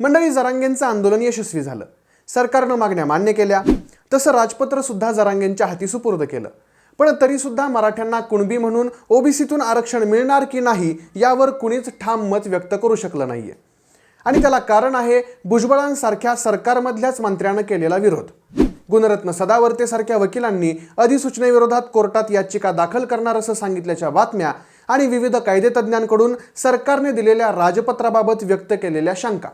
मंडळी जरांगेंचं आंदोलन यशस्वी झालं. सरकारनं मागण्या मान्य केल्या. तसं राजपत्र सुद्धा जरांगेंच्या हाती सुपूर्द केलं. पण तरीसुद्धा मराठ्यांना कुणबी म्हणून ओबीसीतून आरक्षण मिळणार की नाही यावर कुणीच ठाम मत व्यक्त करू शकलं नाहीये. आणि त्याला कारण आहे भुजबळांसारख्या सरकारमधल्याच मंत्र्यानं केलेला विरोध. गुणरत्न सदावर्तेसारख्या वकिलांनी अधिसूचनेविरोधात कोर्टात याचिका दाखल करणार असं सांगितल्याच्या बातम्या आणि विविध कायदेतज्ञांकडून सरकारने दिलेल्या राजपत्राबाबत व्यक्त केलेल्या शंका.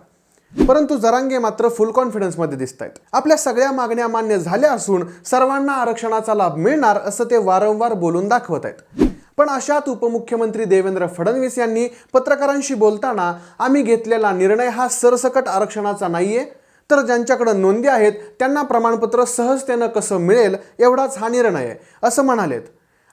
परंतु जरांगे मात्र फुल कॉन्फिडन्समध्ये दिसत आहेत आपल्या सगळ्या मागण्या मान्य झाल्या असून सर्वांना आरक्षणाचा लाभ मिळणार असं ते वारंवार बोलून दाखवत आहेत पण अशात उपमुख्यमंत्री देवेंद्र फडणवीस यांनी पत्रकारांशी बोलताना आम्ही घेतलेला निर्णय हा सरसकट आरक्षणाचा नाहीये. तर ज्यांच्याकडे नोंदी आहेत त्यांना प्रमाणपत्र सहजतेनं कसं मिळेल एवढाच हा निर्णय आहे असं म्हणालेत.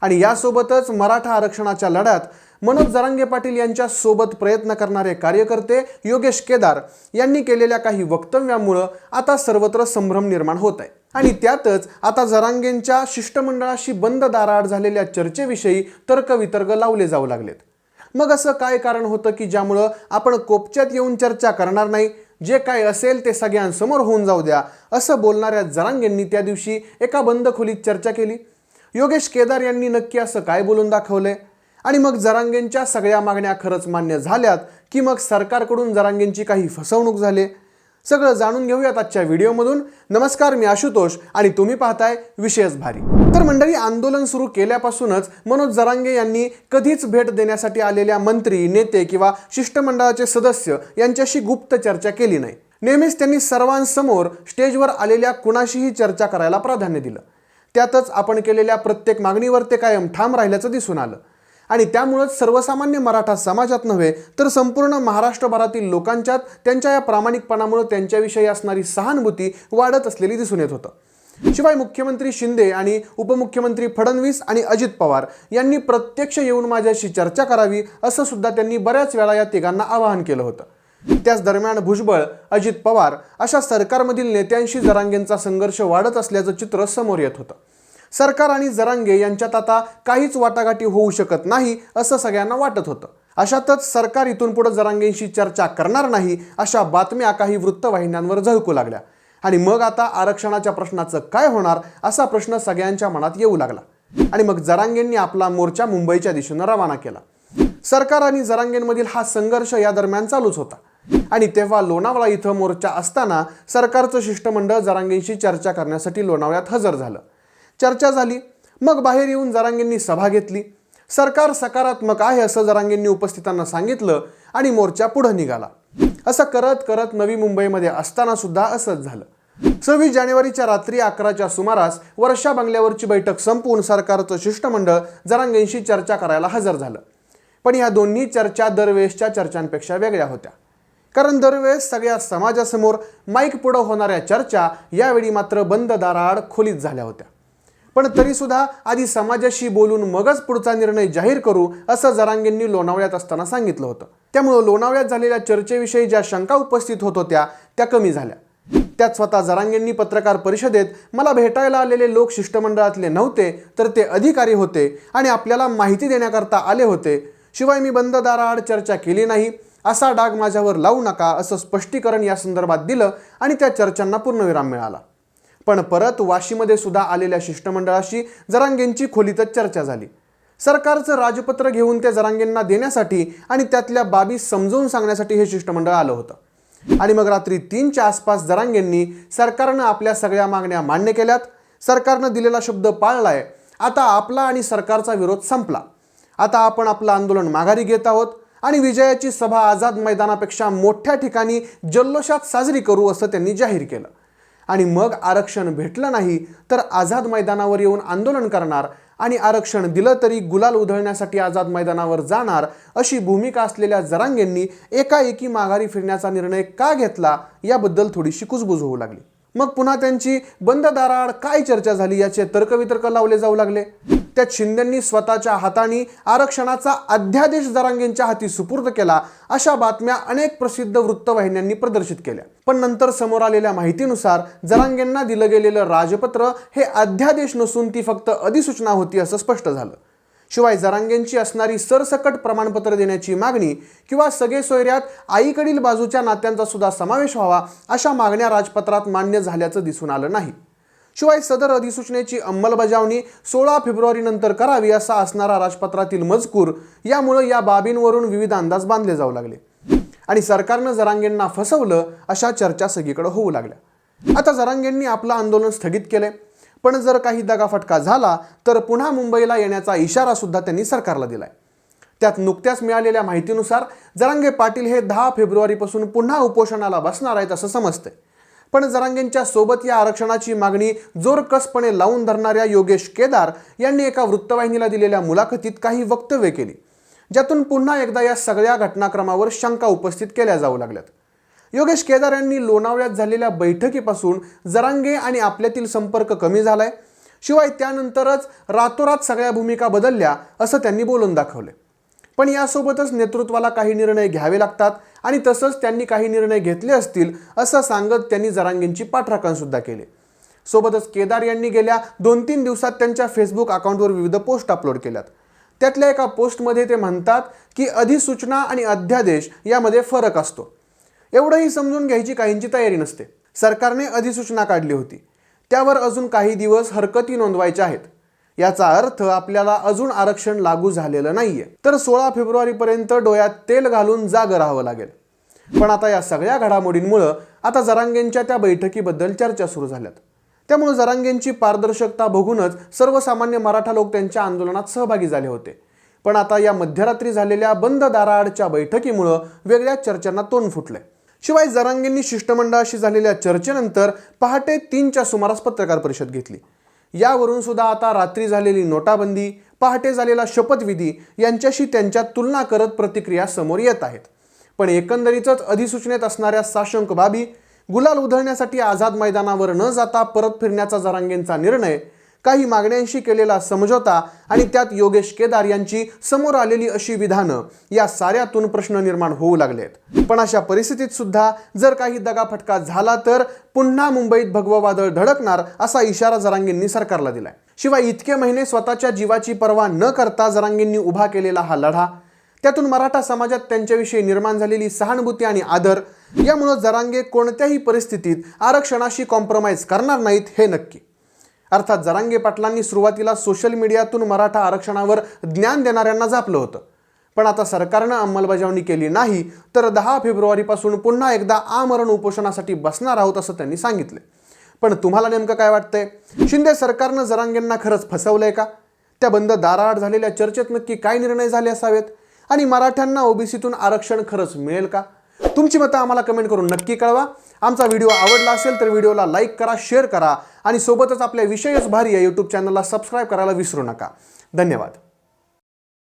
आणि यासोबतच मराठा आरक्षणाच्या लढ्यात मनोज जरांगे पाटील यांच्या सोबत प्रयत्न करणारे कार्यकर्ते योगेश केदार यांनी केलेल्या काही वक्तव्यामुळं आता सर्वत्र संभ्रम निर्माण होत आहे. आणि त्यातच आता जरांगेंच्या शिष्टमंडळाशी बंद दाराआड झालेल्या चर्चेविषयी तर्कवितर्क लावले जाऊ लागलेत. मग असं काय कारण होतं की ज्यामुळं आपण कोपच्यात येऊन चर्चा करणार नाही? जे काय असेल ते सगळ्यांसमोर होऊन जाऊ द्या असं बोलणाऱ्या जरांगेंनी त्या दिवशी एका बंद खोलीत चर्चा केली. योगेश केदार यांनी नक्की असं काय बोलून दाखवलंय? आणि मग जरांगेंच्या सगळ्या मागण्या खरंच मान्य झाल्यात की मग सरकारकडून जरांगेंची काही फसवणूक झाली. सगळं जाणून घेऊयात आजच्या व्हिडिओमधून. नमस्कार मी आशुतोष आणि तुम्ही पाहताय विशेष भारी. तर मंडळी आंदोलन सुरू केल्यापासूनच मनोज जरांगे यांनी कधीच भेट देण्यासाठी आलेल्या मंत्री नेते किंवा शिष्टमंडळाचे सदस्य यांच्याशी गुप्त चर्चा केली नाही. नेहमीच त्यांनी सर्वांसमोर स्टेजवर आलेल्या कुणाशीही चर्चा करायला प्राधान्य दिलं. त्यातच आपण केलेल्या प्रत्येक मागणीवर ते कायम ठाम राहिल्याचं दिसून आलं. आणि त्यामुळंच सर्वसामान्य मराठा समाजात नव्हे तर संपूर्ण महाराष्ट्रभरातील लोकांच्यात त्यांच्या या प्रामाणिकपणामुळे त्यांच्याविषयी असणारी सहानुभूती वाढत असलेली दिसून येत होतं. शिवाय मुख्यमंत्री शिंदे आणि उपमुख्यमंत्री फडणवीस आणि अजित पवार यांनी प्रत्यक्ष येऊन माझ्याशी चर्चा करावी असं सुद्धा त्यांनी बऱ्याच वेळा या तिघांना आवाहन केलं होतं. त्याच दरम्यान भुजबळ अजित पवार अशा सरकारमधील नेत्यांशी जरांगेंचा संघर्ष वाढत असल्याचं चित्र समोर येत होतं. सरकार आणि जरांगे यांच्यात आता काहीच वाटाघाटी होऊ शकत नाही असं सगळ्यांना वाटत होतं. अशातच सरकार इथून पुढे जरांगेंशी चर्चा करणार नाही अशा बातम्या काही वृत्तवाहिन्यांवर झळकू लागल्या. आणि मग आता आरक्षणाच्या प्रश्नाचं काय होणार असा प्रश्न सगळ्यांच्या मनात येऊ लागला. आणि मग जरांगेंनी आपला मोर्चा मुंबईच्या दिशेनं रवाना केला. सरकार आणि जरांगेंमधील हा संघर्ष या दरम्यान चालूच होता. आणि तेव्हा लोणावळा इथं मोर्चा असताना सरकारचं शिष्टमंडळ जरांगेंशी चर्चा करण्यासाठी लोणावळ्यात हजर झालं. चर्चा झाली. मग बाहेर येऊन जरांगेंनी सभा घेतली. सरकार सकारात्मक आहे असं जरांगेंनी उपस्थितांना सांगितलं आणि मोर्चा पुढं निघाला. असं करत करत नवी मुंबईमध्ये असताना सुद्धा असंच झालं. सव्वीस जानेवारीच्या रात्री अकराच्या सुमारास वर्षा बंगल्यावरची बैठक संपवून सरकारचं शिष्टमंडळ जरांगेंशी चर्चा करायला हजर झालं. पण या दोन्ही चर्चा दरवेळेसच्या चर्चांपेक्षा वेगळ्या होत्या. कारण दरवेळेस सगळ्या समाजासमोर माईक पुढं होणाऱ्या चर्चा यावेळी मात्र बंद दाराआड खोलीत झाल्या होत्या. पण तरीसुद्धा आधी समाजाशी बोलून मगच पुढचा निर्णय जाहीर करू असं जरांगेंनी लोणावळ्यात असताना सांगितलं होतं. त्यामुळं लोणावळ्यात झालेल्या चर्चेविषयी ज्या शंका उपस्थित होत होत्या त्या कमी झाल्या. त्यात स्वतः जरांगेंनी पत्रकार परिषदेत मला भेटायला आलेले लोक शिष्टमंडळातले नव्हते तर ते अधिकारी होते आणि आपल्याला माहिती देण्याकरता आले होते. शिवाय मी बंद दाराआड चर्चा केली नाही. असा डाग माझ्यावर लावू नका असं स्पष्टीकरण या संदर्भात दिलं आणि त्या चर्चांना पूर्णविराम मिळाला. पण परत वाशीमध्ये सुद्धा आलेल्या शिष्टमंडळाशी जरांगेंची खोलीतच चर्चा झाली. सरकारचं राजपत्र घेऊन ते जरांगेंना देण्यासाठी आणि त्यातल्या बाबी समजवून सांगण्यासाठी हे शिष्टमंडळ आलं होतं. आणि मग रात्री तीनच्या आसपास जरांगेंनी सरकारनं आपल्या सगळ्या मागण्या मान्य केल्यात. सरकारनं दिलेला शब्द पाळलाय. आता आपला आणि सरकारचा विरोध संपला. आता आपण आपलं आंदोलन माघारी घेत आहोत आणि विजयाची सभा आझाद मैदानापेक्षा मोठ्या ठिकाणी जल्लोषात साजरी करू असं त्यांनी जाहीर केलं. आणि मग आरक्षण भेटलं नाही तर आझाद मैदानावर येऊन आंदोलन करणार आणि आरक्षण दिलं तरी गुलाल उधळण्यासाठी आझाद मैदानावर जाणार अशी भूमिका असलेल्या जरांगेंनी एकाएकी माघारी फिरण्याचा निर्णय का घेतला याबद्दल थोडीशी कुजबुज होऊ लागली. मग पुन्हा त्यांची बंद दाराआड काय चर्चा झाली याचे तर्कवितर्क लावले जाऊ लागले. त्यात शिंदेंनी स्वतःच्या हाताने आरक्षणाचा अध्यादेश जरांगेंच्या हाती सुपूर्द केला अशा बातम्या अनेक प्रसिद्ध वृत्तवाहिन्यांनी प्रदर्शित केल्या. पण नंतर समोर आलेल्या माहितीनुसार जरांगेंना दिलं गेलेलं राजपत्र हे अध्यादेश नसून ती फक्त अधिसूचना होती असं स्पष्ट झालं. शिवाय जरांगेंची असणारी सरसकट प्रमाणपत्र देण्याची मागणी किंवा सगळे सोयऱ्यात आईकडील बाजूच्या नात्यांचा सुद्धा समावेश व्हावा अशा मागण्या राजपत्रात मान्य झाल्याचं दिसून आलं नाही. शिवाय सदर अधिसूचनेची अंमलबजावणी सोळा फेब्रुवारी नंतर करावी असा असणारा राजपत्रातील मजकूर यामुळे या बाबींवरून विविध अंदाज बांधले जाऊ लागले. आणि सरकारनं जरांगेंना फसवलं अशा चर्चा सगळीकडे होऊ लागल्या. आता जरांगेंनी आपलं आंदोलन स्थगित केले पण जर काही दगाफटका झाला तर पुन्हा मुंबईला येण्याचा इशारा सुद्धा त्यांनी सरकारला दिलाय. त्यात नुकत्याच मिळालेल्या माहितीनुसार जरांगे पाटील हे दहा फेब्रुवारीपासून पुन्हा उपोषणाला बसणार आहेत असं समजतंय. पण जरांगेंच्या सोबत या आरक्षणाची मागणी जोरकसपणे लावून धरणाऱ्या योगेश केदार यांनी एका वृत्तवाहिनीला दिलेल्या मुलाखतीत काही वक्तव्य केली ज्यातून पुन्हा एकदा या सगळ्या घटनाक्रमावर शंका उपस्थित केल्या जाऊ लागल्यात. योगेश केदार यांनी लोणावळ्यात झालेल्या बैठकीपासून जरांगे आणि आपल्यातील संपर्क कमी झालाय शिवाय त्यानंतरच रातोरात सगळ्या भूमिका बदलल्या असं त्यांनी बोलून दाखवले पण यासोबतच नेतृत्वाला काही निर्णय घ्यावे लागतात आणि तसंच त्यांनी काही निर्णय घेतले असतील असं सांगत त्यांनी जरांगेंची पाठराखण सुद्धा केली. सोबतच केदार यांनी गेल्या दोन तीन दिवसात त्यांच्या फेसबुक अकाउंटवर विविध पोस्ट अपलोड केल्यात. त्यातल्या एका पोस्टमध्ये ते म्हणतात की अधिसूचना आणि अध्यादेश यामध्ये फरक असतो. एवढंही समजून घ्यायची काहींची तयारी नसते. सरकारने अधिसूचना काढली होती. त्यावर अजून काही दिवस हरकती नोंदवायच्या आहेत. याचा अर्थ आपल्याला अजून आरक्षण लागू झालेलं नाहीये. तर सोळा फेब्रुवारीपर्यंत डोळ्यात तेल घालून जाग राहावं लागेल. पण आता या सगळ्या घडामोडींमुळं आता जरांगेंच्या त्या बैठकीबद्दल चर्चा सुरू झाल्यात. त्यामुळे जरांगेंची पारदर्शकता बघूनच सर्वसामान्य मराठा लोक त्यांच्या आंदोलनात सहभागी झाले होते. पण आता या मध्यरात्री झालेल्या बंद दाराआडच्या बैठकीमुळं वेगळ्या चर्चांना तोंड फुटलंय. शिवाय जरांगेंनी शिष्टमंडळाशी झालेल्या चर्चेनंतर पहाटे तीनच्या सुमारास पत्रकार परिषद घेतली. यावरून सुद्धा आता रात्री झालेली नोटाबंदी पहाटे झालेला शपथविधी यांच्याशी त्यांच्या तुलना करत प्रतिक्रिया समोर येत आहेत. पण एकंदरीतच अधिसूचनेत असणाऱ्या साशंक बाबी गुलाल उधळण्यासाठी आझाद मैदानावर न जाता परत फिरण्याचा जरांगेंचा निर्णय काही मागण्यांशी केलेला समझोता आणि त्यात योगेश केदार यांची समोर आलेली अशी विधानं या साऱ्यातून प्रश्न निर्माण होऊ लागलेत. पण अशा परिस्थितीत सुद्धा जर काही दगाफटका झाला तर पुन्हा मुंबईत भगवं वादळ धडकणार असा इशारा जरांगेंनी सरकारला दिलाय. शिवाय इतके महिने स्वतःच्या जीवाची पर्वा न करता जरांगेंनी उभा केलेला हा लढा त्यातून मराठा समाजात त्यांच्याविषयी निर्माण झालेली सहानुभूती आणि आदर यामुळं जरांगे कोणत्याही परिस्थितीत आरक्षणाशी कॉम्प्रोमाइज करणार नाहीत हे नक्की. अर्थात जरांगे पाटलांनी सुरुवातीला सोशल मीडियातून मराठा आरक्षणावर ज्ञान देणाऱ्यांना झापलं होतं. पण आता सरकारनं अंमलबजावणी केली नाही तर दहा फेब्रुवारीपासून पुन्हा एकदा आमरण उपोषणासाठी बसणार आहोत असं त्यांनी सांगितले. पण तुम्हाला नेमकं काय वाटतंय? शिंदे सरकारनं जरांगेंना खरंच फसवलंय का? त्या बंद दाराआड झालेल्या चर्चेत नक्की काय निर्णय झाले असावेत? आणि मराठ्यांना ओबीसीतून आरक्षण खरंच मिळेल का? तुमची मतं आम्हाला कमेंट करून नक्की कळवा. आमचा व्हिडिओ आवडला असेल तर व्हिडिओला लाईक करा शेअर करा आणि सोबतच आपल्या विषयच भारी या यूट्यूब चॅनलला सबस्क्राईब करायला विसरू नका. धन्यवाद.